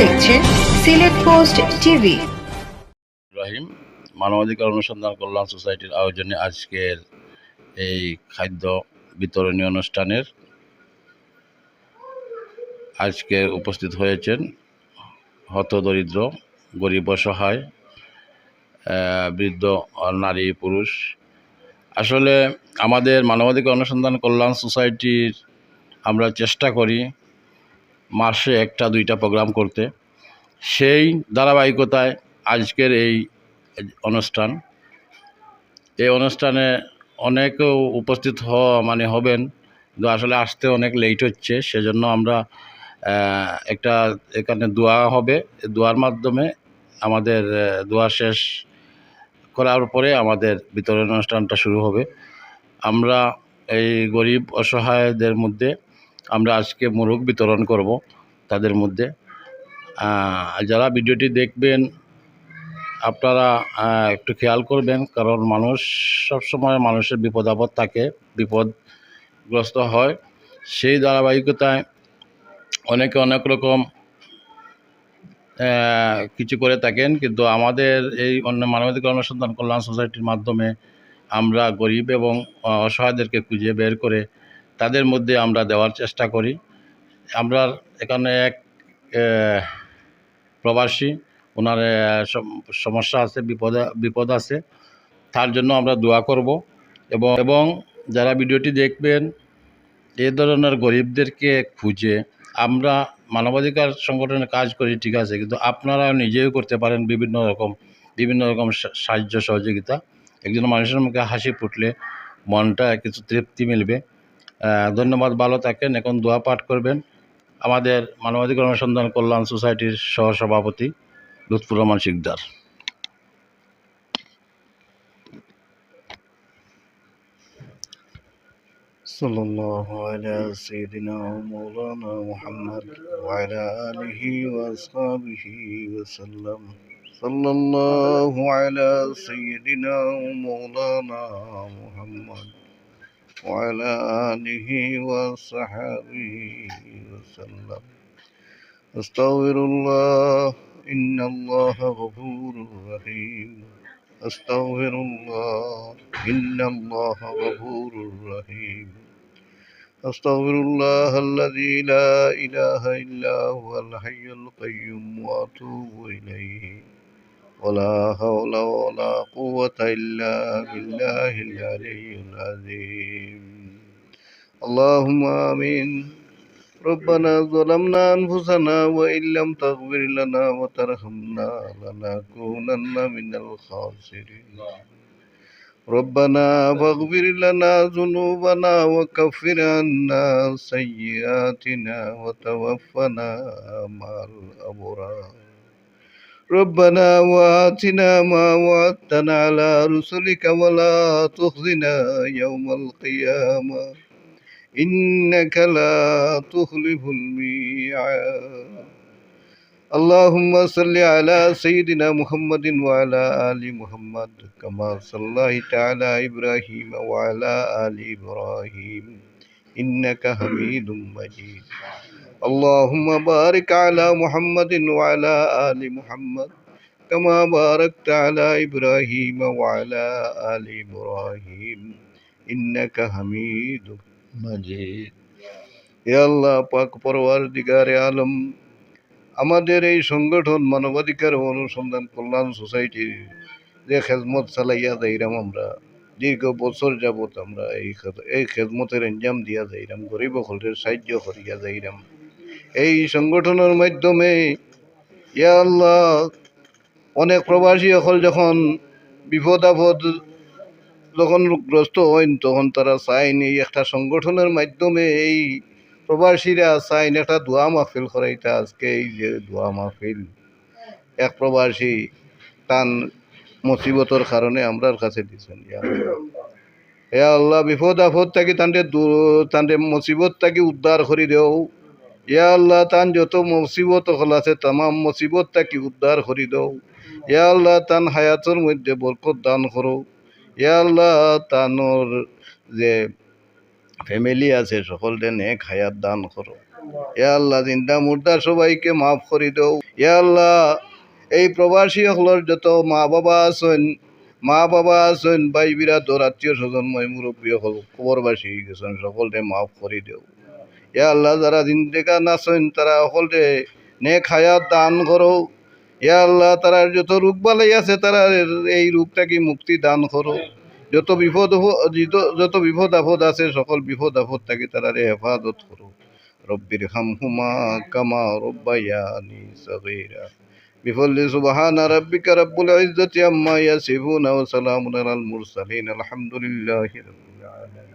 দেখছেন Sylhet post TV. Ibrahim মানবাধিকার অনুসন্ধান কল্যাণ সোসাইটির আয়োজনে আজকের এই খাদ্য বিতরণী অনুষ্ঠানের আজকে উপস্থিত হয়েছেন হতদরিদ্র, গরিব অসহায় বৃদ্ধ, নারী, পুরুষ। আসলে আমাদের মানবাধিকার অনুসন্ধান কল্যাণ সোসাইটির আমরা চেষ্টা করি মাসে একটা, দুইটা প্রোগ্রাম করতে। সেই ধারাবাহিকতায় আজকের এই অনুষ্ঠান। এই অনুষ্ঠানে অনেকেও উপস্থিত হওয়া মানে হবেন আসলে আসতে অনেক লেট হচ্ছে। সেজন্য আমরা একটা এখানে দোয়া হবে। দোয়ার মাধ্যমে আমাদের দোয়া শেষ করার পরে আমাদের বিতরণ অনুষ্ঠানটা শুরু হবে। আমরা এই গরিব অসহায়দের মধ্যে আমরা আজকে মোরগ বিতরণ করব তাদের মধ্যে। যারা ভিডিওটি দেখবেন, আপনারা একটু খেয়াল করবেন, কারণ মানুষ সবসময় মানুষের বিপদ আপদ থাকে, বিপদগ্রস্ত হয়। সেই ধারাবাহিকতায় অনেকে অনেক রকম কিছু করে থাকেন, কিন্তু আমাদের এই অন্য মানবাধিকার অনুসন্ধান কল্যাণ সোসাইটির মাধ্যমে আমরা গরিব এবং অসহায়দেরকে খুঁজে বের করে তাদের মধ্যে আমরা দেওয়ার চেষ্টা করি। আমরা এখানে এক প্রবাসী, ওনার সমস্যা আছে, বিপদ বিপদ আছে, তার জন্য আমরা দোয়া করব এবং এবং যারা ভিডিওটি দেখবেন, এ ধরনের গরিবদেরকে খুঁজে আমরা মানবাধিকার সংগঠনে কাজ করি, ঠিক আছে, কিন্তু আপনারা নিজেও করতে পারেন বিভিন্ন রকম বিভিন্ন রকম সাহায্য সহযোগিতা। একজন মানুষের মুখে হাসি ফুটলে মনটা কিছু তৃপ্তি মিলবে। ধন্যবাদ ভালো থাকেন এখন দোয়া পাঠ করবেন আমাদের মানবাধিকার অনুসন্ধান কল্যাণ সোসাইটির সহসভাপতি লুৎফুর রহমান শিকদার صلى الله على سيدنا ومولانا محمد وعلى آله وأصحابه وسلم صلى الله على سيدنا ومولانا محمد وعلى آله وصحبه وسلم. أستغفر الله إن الله غفور رحيم. أستغفر الله إن الله غفور رحيم. أستغفر الله الذي لا إله إلا هو الحي القيوم وأتوب إليه. ولا حول ولا قوة إلا بالله العلي العظيم. اللهم آمين. ربنا ظلمنا أنفسنا وإن لم تغفر لنا وترحمنا لنكونن من الخاسرين. ربنا فاغفر لنا ذنوبنا وكفر عنا سيئاتنا وتوفنا مع الأبرار. ربنا وآتنا ما وعدتنا على رسلك ولا تخزنا يوم القيامة. إنك لا تخلف الميعاد. اللهم صل على سيدنا محمد وعلى آل محمد كما صليت على إبراهيم وعلى آل إبراهيم. إنك حميد مجيد. اللهم بارك على محمد وعلى آل محمد كما باركت على إبراهيم وعلى آل إبراهيم إنك حميد مجيد يا الله পাক পরওয়ার দিগারে আলম আমাদের এই সংগঠন মানবাধিকার ও অনুসন্ধান কল্যাণ সোসাইটির যে খেদমত চালাইয়া যাইরাম আমরা দীর্ঘ বছর যাবত আমরা এই খেদ- এই খেদমতের এঞ্জাম দিয়া যাইরাম গরিব সকলের সাহায্য করিয়া যাইরাম এই সংগঠনের মাধ্যমে, ইয়া আল্লাহ, অনেক প্রবাসী সকল যখন বিপদ আপদ যখন গ্রস্ত হন তখন তারা চাইন এই একটা সংগঠনের মাধ্যমে এই প্রবাসীরা চাইন একটা দোয়া মাহফিল করাইতা আজকে এই যে দোয়া মাহফিল এক প্রবাসী টান মুসিবতর কারণে আমরার কাছে আল্লাহ। হে আল্লাহ, বিপদ আপদ থাকি তান্ডে তান্ডে মুসিবত থাকি উদ্ধার করে দেও ইয়া আল্লাহ, তান যত মুসিবত হল আছে তাম মুসিবত থাকি উদ্ধার করে দেও। ইয়া আল্লাহ, তান হায়াতর মধ্যে বরকত দান করো ইয়া আল্লাহ তানোর যে ফ্যামিলি আছে সকলকে নেক হায়াত দান করো ইয়া আল্লাহ, জিন্দা মুর্দা সবাইকে মাফ করে দেও। ইয়া আল্লাহ, এই প্রবাসী হলর যত মা বাবা আছেন মা বাবা আছেন ভাই বিরাট আত্মীয় স্বজন মই মুরব্বী হল খবরবাসী গেছেন সকলকে মাফ করে দেও। ইয়া আল্লাহ যারা জিন্দেগান আছেন তারা সকলকে নেক হায়াত দান করো ইয়া আল্লাহ তারার যত রোগ বালাই আছে তারা এই রোগটাকে মুক্তি দান করো যত বিপদ হ- যত- যত বিপদ আপদ আছে সকল বিপদ আপদ থেকে তারারে হেফাজত করো রব্বির হামহুমা কামা রব্বায়ানি সগীরা بفضل سبحان ربك رب العزة عما يصفون وسلام على المرسلين الحمد لله رب العالمين